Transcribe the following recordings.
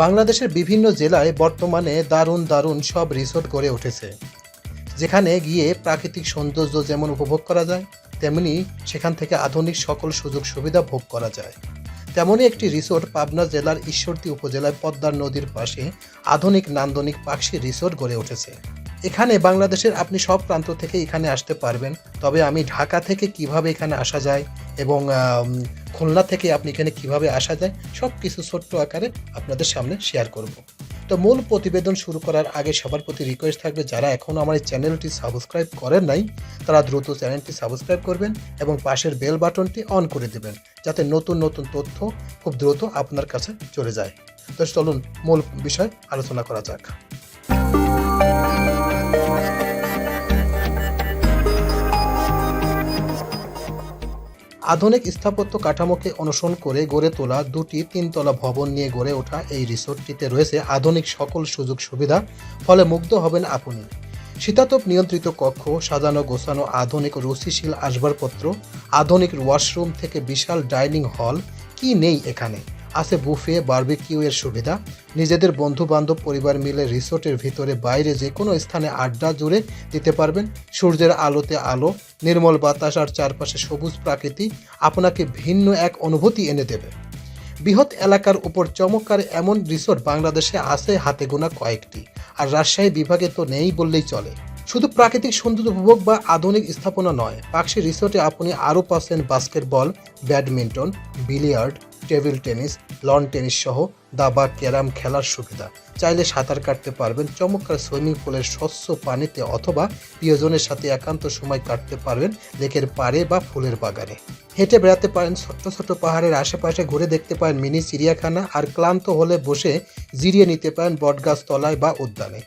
বাংলাদেশের বিভিন্ন জেলায় বর্তমানে দারুণ দারুণ সব রিসোর্ট গড়ে উঠেছে। যেখানে গিয়ে প্রাকৃতিক সৌন্দর্য যেমন উপভোগ করা যায়, তেমনি সেখান থেকে আধুনিক সকল সুযোগ সুবিধা ভোগ করা যায়। তেমনই একটি রিসোর্ট পাবনা জেলার ঈশ্বরদী উপজেলায় পদ্মার নদীর পাশে আধুনিক নান্দনিক পাখি রিসোর্ট গড়ে উঠেছে। এখানে বাংলাদেশের আপনি সব প্রান্ত থেকে এখানে আসতে পারবেন, তবে আমি ঢাকা থেকে কীভাবে এখানে আসা যায় এবং খুলনা থেকে আপনি এখানে কীভাবে আসা যায় সব কিছু ছোট্ট আকারে আপনাদের সামনে শেয়ার করব। তো মূল প্রতিবেদন শুরু করার আগে সবার প্রতি রিকোয়েস্ট থাকবে, যারা এখনও আমার এই চ্যানেলটি সাবস্ক্রাইব করেন নাই, তারা দ্রুত চ্যানেলটি সাবস্ক্রাইব করবেন এবং পাশের বেল বাটনটি অন করে দেবেন, যাতে নতুন নতুন তথ্য খুব দ্রুত আপনার কাছে চলে যায়। তো চলুন মূল বিষয় আলোচনা করা যাক। আধুনিক স্থাপত্য কাঠামোকে অনুসরণ করে গড়ে তোলা দুটি তিনতলা ভবন নিয়ে গড়ে ওঠা এই রিসোর্টটিতে রয়েছে আধুনিক সকল সুযোগ সুবিধা, ফলে মুগ্ধ হবেন আপনি। শীতাতপ নিয়ন্ত্রিত কক্ষ, সাজানো গোছানো আধুনিক রুচিশীল আসবাবপত্র, আধুনিক ওয়াশরুম থেকে বিশাল ডাইনিং হল, কি নেই এখানে? আছে বুফে, বারবিকিউ এর সুবিধা। নিজেদের বন্ধু বান্ধব পরিবার মিলে রিসোর্টের ভিতরে বাইরে যে কোনো স্থানে আড্ডা জুড়ে দিতে পারবেন। সূর্যের আলোতে আলো, নির্মল বাতাস আর চারপাশে সবুজ প্রাকৃতি আপনাকে ভিন্ন এক অনুভূতি এনে দেবে। বৃহৎ এলাকার উপর চমৎকার এমন রিসোর্ট বাংলাদেশে আছে হাতে গোনা কয়েকটি, আর রাজশাহী বিভাগে তো নেই বললেই চলে। শুধু প্রাকৃতিক সৌন্দর্য উপভোগ বা আধুনিক স্থাপনা নয় পাকশি রিসোর্টে আপনি আরও পাচ্ছেন basketball, badminton, billiard table tennis lawn tennis সহ দাবা, ক্যারাম খেলার সুবিধা। চাইলে সাঁতার কাটতে পারবেন, চমৎকার সুইমিং পুলের স্বচ্ছ পানিতে অথবা প্রিয়জনের সাথে একান্ত সময় কাটতে পারবেন লেকের পাড়ে বা ফুলের বাগানে। হেঁটে বেড়াতে পারেন ছোট্ট ছোট্ট পাহাড়ের আশেপাশে ঘুরে দেখতে পারেন মিনি চিড়িয়াখানা আর ক্লান্ত হলে বসে জিরিয়ে নিতে পারেন বটগাছ তলায় বা উদ্যানে।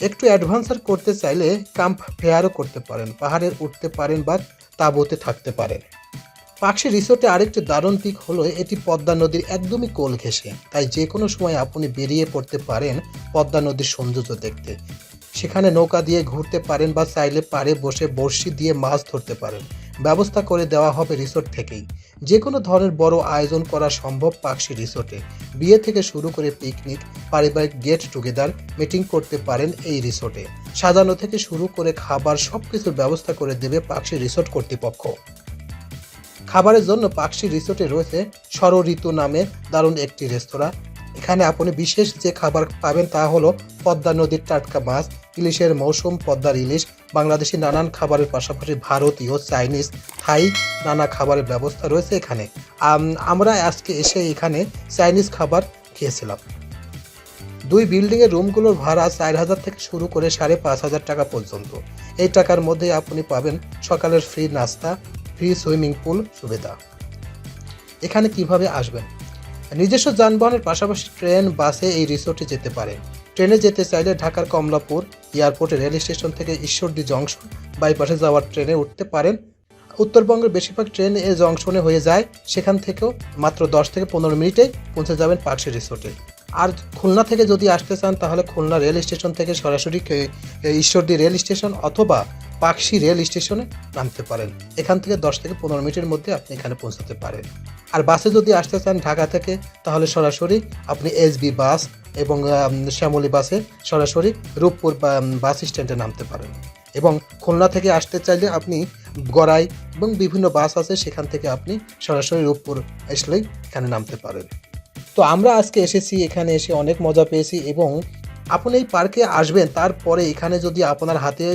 একটু অ্যাডভান্সার করতে চাইলে ক্যাম্প ফেয়ারও করতে পারেন, পাহাড়ে উঠতে পারেন বা তাঁবুতে থাকতে পারেন। পাকশি রিসোর্টে আরেকটি দারুণ পিক হলো এটি পদ্মা নদীর একদমই কোল ঘেঁষে। তাই যে কোনো সময় আপনি বেরিয়ে পড়তে পারেন পদ্মা নদীর সৌন্দর্য দেখতে। সেখানে নৌকা দিয়ে ঘুরতে পারেন বা চাইলে পাড়ে বসে বড়শি দিয়ে মাছ ধরতে পারেন। ব্যবস্থা করে দেওয়া হবে রিসোর্ট থেকেই। যে কোনো ধরনের বড় আয়োজন করা সম্ভব পাকশি রিসোর্টে। বিয়ে থেকে শুরু করে পিকনিক, পারিবারিক গেট টুগেদার, মিটিং করতে পারেন এই রিসোর্টে। সাজানো থেকে শুরু করে খাবার সব কিছুর ব্যবস্থা করে দেবে পাকশি রিসোর্ট কর্তৃপক্ষ। খাবারের জন্য পাকশি রিসোর্টে রয়েছে ঋতু নামে দারুণ একটি রেস্তোরাঁ। এখানে আপনি বিশেষ যে খাবার পাবেন তা হলো পদ্মা নদীর টাটকা মাছ, ইলিশের মৌসুম, পদ্মার ইলিশ, বাংলাদেশি নানান খাবারের পাশাপাশি ভারতীয়, চাইনিজ, থাই, নানা খাবারের ব্যবস্থা রয়েছে এখানে। আমরা আজকে এসে এখানে চাইনিজ খাবার খেয়েছিলাম। দুই বিল্ডিংয়ের রুমগুলোর ভাড়া চার হাজার থেকে শুরু করে সাড়ে পাঁচ হাজার টাকা পর্যন্ত। এই টাকার মধ্যে আপনি পাবেন সকালের ফ্রি নাস্তা ফ্রি সুইমিং পুল সুবিধা। এখানে কীভাবে আসবেন? নিজস্ব যানবাহনের পাশাপাশি ট্রেন, বাসে এই রিসোর্টে যেতে পারেন। ট্রেনে যেতে চাইলে ঢাকার কমলাপুর এয়ারপোর্টে রেল স্টেশন থেকে ঈশ্বরদী জংশন বাইপাসে যাওয়ার ট্রেনে উঠতে পারেন। উত্তরবঙ্গের বেশিরভাগ ট্রেন এ জংশনে হয়ে যায়। সেখান থেকেও মাত্র দশ থেকে পনেরো মিনিটে পৌঁছে যাবেন পার্সি রিসোর্টে। আর খুলনা থেকে যদি আসতে চান, তাহলে খুলনা রেল স্টেশন থেকে সরাসরি ঈশ্বরদী রেল স্টেশন অথবা পাকশি রেল স্টেশনে নামতে পারেন। এখান থেকে দশ থেকে পনেরো মিনিটের মধ্যে আপনি এখানে পৌঁছাতে পারেন। আর বাসে যদি আসতে চান ঢাকা থেকে, তাহলে সরাসরি আপনি এসবি বাস এবং শ্যামলী বাসে সরাসরি রূপপুর বাস স্ট্যান্ডে নামতে পারেন। এবং খুলনা থেকে আসতে চাইলে আপনি গড়াই এবং বিভিন্ন বাস আছে, সেখান থেকে আপনি সরাসরি রূপপুর আসলেই এখানে নামতে পারেন। তো আমরা আজকে এসেছি, এখানে এসে অনেক মজা পেয়েছি এবং আপনি এই পার্কে আসবেন, তারপরে এখানে যদি আপনার হাতে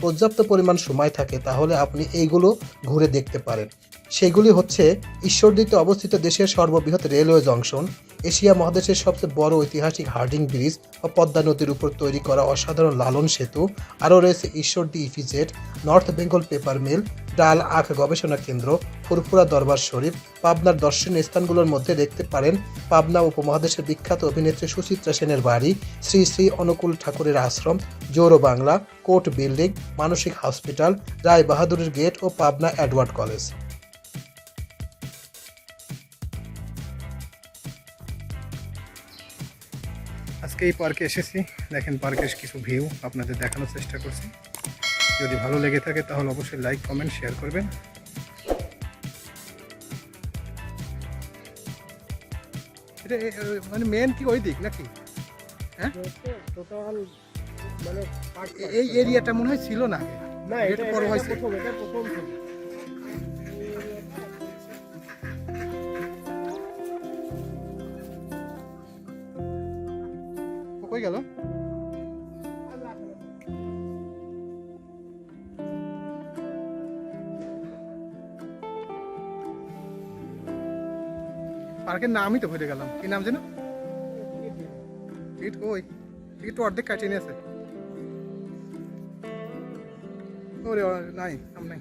পর্যাপ্ত পরিমাণ সময় থাকে, তাহলে আপনি এইগুলো ঘুরে দেখতে পারেন। সেগুলি হচ্ছে ঈশ্বরদীতে অবস্থিত দেশের সর্ববৃহৎ রেলওয়ে জংশন এশিয়া মহাদেশের সবচেয়ে বড় ঐতিহাসিক হার্ডিং ব্রিজ বা পদ্মা নদীর উপর তৈরি করা অসাধারণ লালন সেতু। আরও রয়েছে ঈশ্বর Ishwardi EPZ North Bengal paper mill, ডাল আখ গবেষণা কেন্দ্র, ফুরফুরা দরবার শরীফ, পাবনার দর্শনীয় স্থানগুলোর মধ্যে দেখতে পারেন পাবনা উপমহাদেশের বিখ্যাত অভিনেত্রী সুচিত্রা সেনের বাড়ি, শ্রী শ্রী অনুকূল ঠাকুরের আশ্রম, জৌর বাংলা, কোর্ট বিল্ডিং, মানসিক হসপিটাল রায় বাহাদুরের গেট ও পাবনা অ্যাডওয়ার্ড কলেজ। আজকে এই পার্কে এসেছি। দেখেন পার্কের কিছু ভিউ আপনাদের দেখানোর চেষ্টা করছি। যদি ভালো লেগে থাকে তাহলে অবশ্যই লাইক কমেন্ট শেয়ার করবেন। এটা মানে মেন কি ওই দিক নাকি? হ্যাঁ? টোটাল মানে এই এরিয়াটা মনে হয় ছিল না। না এটা এটা বড় হয়েছে। প্রথম এটা প্রথম কই গেল। পার্কের নামই তো ভুলে গেলাম। কি নাম যেন? টিকিট কই? টিকিট অর্ধেক কাটিয়ে নিয়েছে। ওরে, নাই নাম নাই।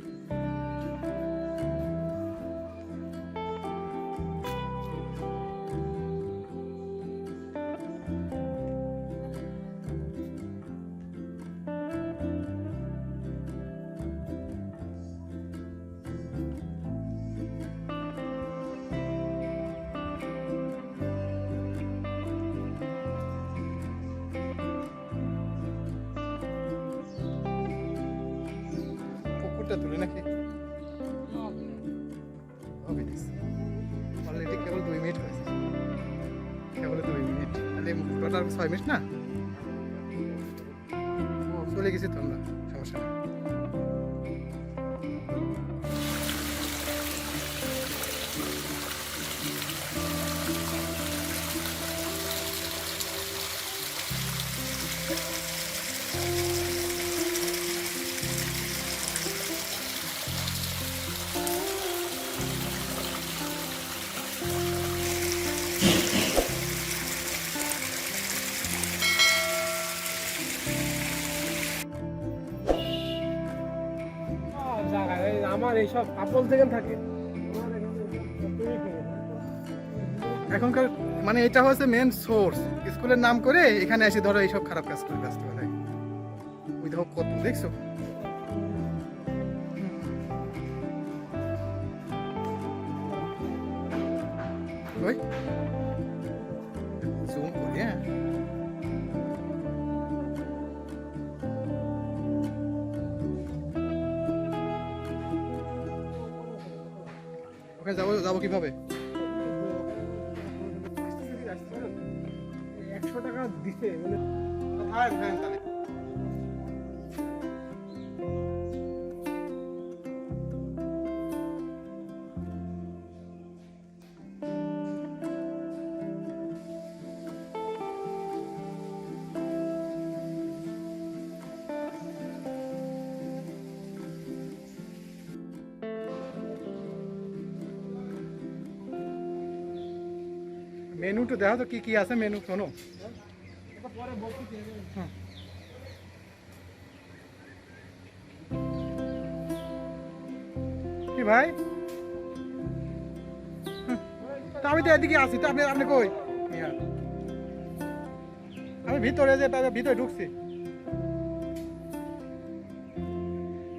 পুকুরটা তুলে নাকি? অলরেডি কেবল দুই মিনিট হয়েছে। কেবল দুই মিনিট। তাহলে টোটাল ছয় মিনিট না? চলে গেছি তো আমরা সমস্যা নেই। এই আপল থেকে থাকে। এখনকার মানে এটা হচ্ছে মেন সোর্স স্কুলের নাম করে এখানে এসে ধরো এইসব খারাপ কাজ করে ব্যস্ত হয়ে ওই দেখো কত, দেখছ? ওই। ওখানে যাব যাব কীভাবে? একশো টাকা দিতে মানে মেনুটা দেখো তো কি কি আছে মেনু, শোনো। বলছি কি ভাই? আমি তো এদিকে আছি তো আপনি আপনি কই? আমি ভিতরে যে ভিতরে ঢুকছি।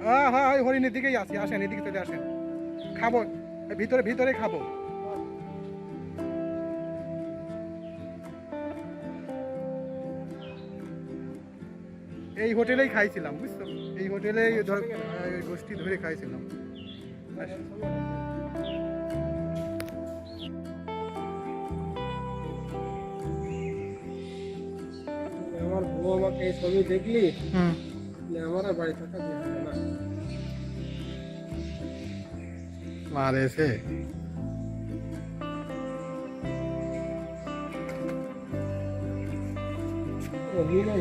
হ্যাঁ হ্যাঁ হরিণের দিকেই আছি আসেন, এদিকে চলে আসেন। খাব, ভিতরে ভিতরে খাব। এই হোটেলেই খাইছিলাম বুঝছ? এই হোটেলেই ধর গোষ্ঠী ধরে খাইছিলাম। আমার বউ আমাকে এই ছবি দেখলি? আমার বাড়ি থাকা না। মারে এসে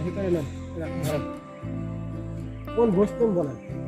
ভিতরে না। কোন বসতেন বলেন?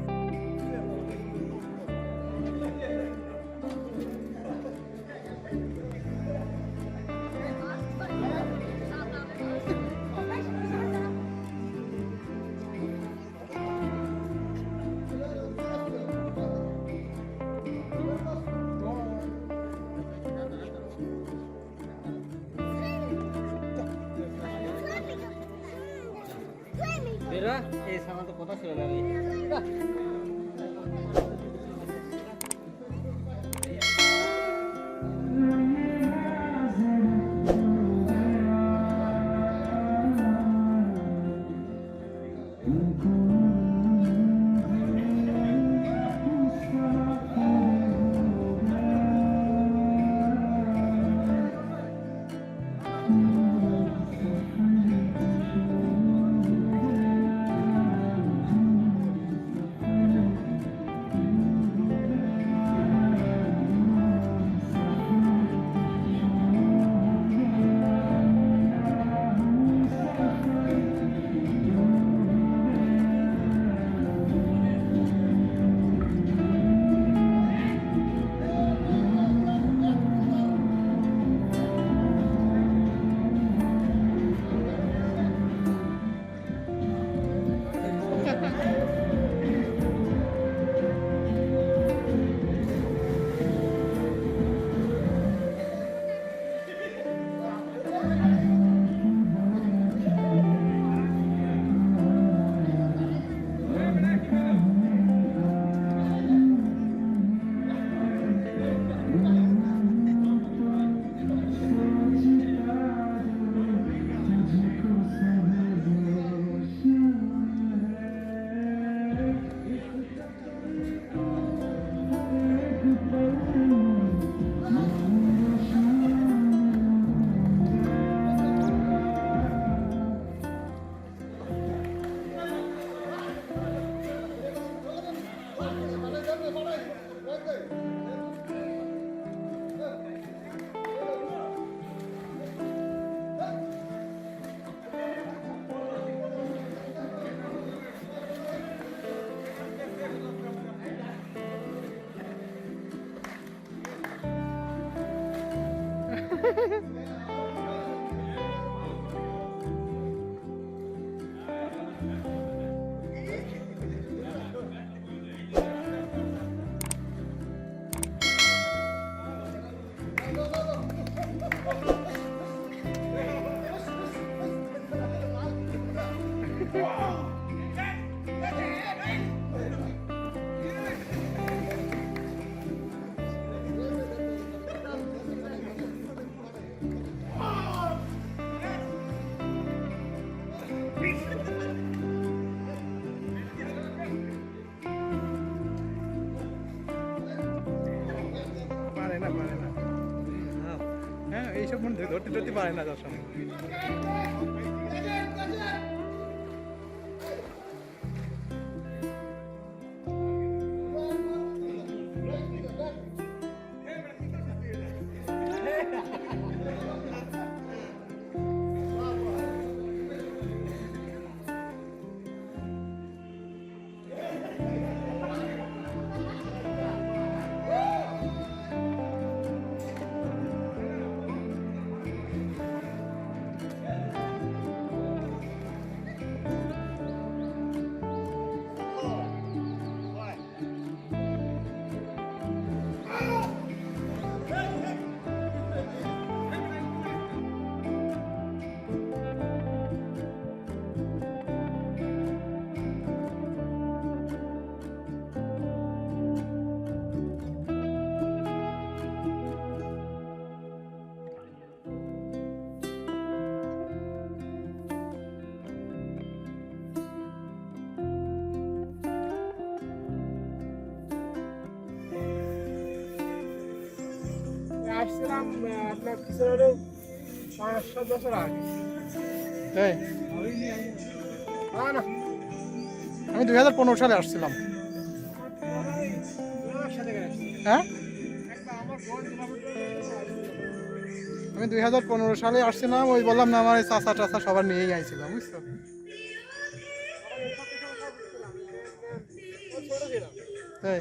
পারে ধরতে ধরতে পারে না দর্শন আমি দুই হাজার পনেরো সালে আসছিলাম। হ্যাঁ? আমি দুই হাজার পনেরো সালে আসছিলাম, ওই বললাম না, আমার এই চাচা টাচা সবার নিয়েই আইছিলাম, বুঝছ? তাই